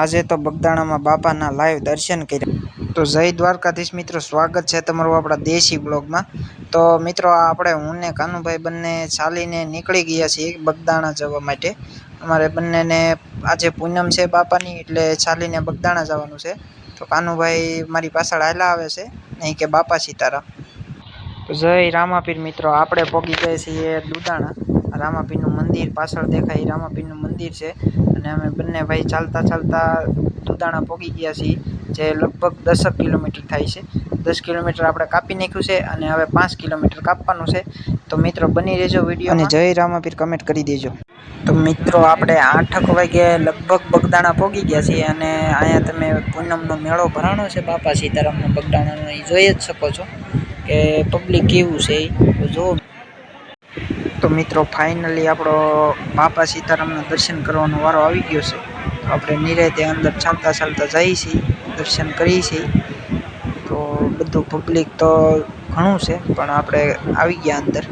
આજે તો બગદાણામાં બાપાના લાઈવ દર્શન કર્યા. તો જય દ્વારકાધીશ મિત્રો, સ્વાગત છે તમારું આપણા દેશી બ્લોગમાં તો મિત્રો, આપણે હું ને કાનુભાઈ બંને ચાલીને નીકળી ગયા છીએ બગદાણા જવા માટે. અમારે બંનેને આજે પૂનમ છે બાપાની, એટલે ચાલીને બગદાણા જવાનું છે. તો કાનુભાઈ મારી પાછળ હાલા આવે છે નહીં કે બાપા સીતારામ. જય રામાપીર મિત્રો, આપણે પોગી ગયા છીએ દુદાણા રામાપીરનું મંદિર પાછળ દેખાય રામાપીરનું મંદિર છે. અને અમે બંને ભાઈ ચાલતા ચાલતા દુધાણા પહોંચી ગયા છીએ જે લગભગ દસક કિલોમીટર થાય છે. દસ કિલોમીટર આપણે કાપી નાખ્યું છે અને હવે પાંચ કિલોમીટર કાપવાનું છે. તો મિત્રો બની રહેજો વીડિયો અને જય રામાપીર કમેન્ટ કરી દેજો. તો મિત્રો આપણે આઠક વાગે લગભગ બગદાણા પહોંચી ગયા છીએ અને અહીંયા તમે પૂનમનો મેળો ભરાણો છે બાપા સીતારામનો બગદાણાનો એ જોઈ જ શકો છો કે પબ્લિક કેવું છે એ તો જો તો મિત્રો ફાઇનલી આપણો બાપા સીતારામના દર્શન કરવાનો વારો આવી ગયો છે. આપણે નિરાતે અંદર ચાલતા ચાલતા જઈએ છીએ, દર્શન કરીએ છીએ. તો બધું પબ્લિક તો ઘણું છે, પણ આપણે આવી ગયા અંદર.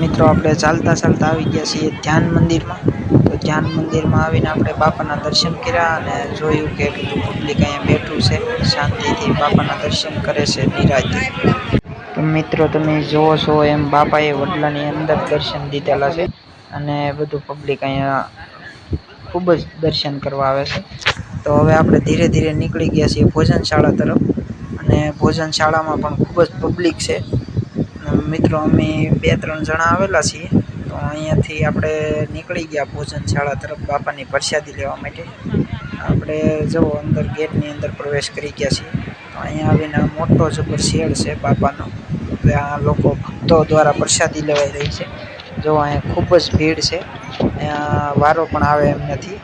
મિત્રો, આપણે ચાલતા ચાલતા આવી ગયા છીએ ધ્યાન મંદિરમાં. તો ધ્યાન મંદિરમાં આવીને આપણે બાપાના દર્શન કર્યા અને જોયું કે બધું પબ્લિક અહીંયા બેઠું છે. શાંતિથી બાપાના દર્શન કરે છે નિરાતે મિત્રો, તમે જોવો છો એમ બાપાએ વડલાની અંદર દર્શન દીધેલા છે અને બધું પબ્લિક અહીંયા ખૂબ જ દર્શન કરવા આવે છે. તો હવે આપણે ધીરે ધીરે નીકળી ગયા છીએ ભોજનશાળા તરફ અને ભોજનશાળામાં પણ ખૂબ જ પબ્લિક છે. મિત્રો, અમે બે ત્રણ જણા આવેલા છીએ, તો અહીંયાથી આપણે નીકળી ગયા ભોજનશાળા તરફ બાપાની પ્રસાદી લેવા માટે. આપણે જવો અંદર ગેટની અંદર પ્રવેશ કરી ગયા છીએ, તો અહીંયા આવીને મોટો જબર શેડ છે બાપાનો. ત્યાં લોકો ભક્તો દ્વારા પ્રસાદી લેવાઈ રહી છે. જો અહીંયા ખૂબ જ ભીડ છે. અહીંયા વારો પણ આવે એમ નથી.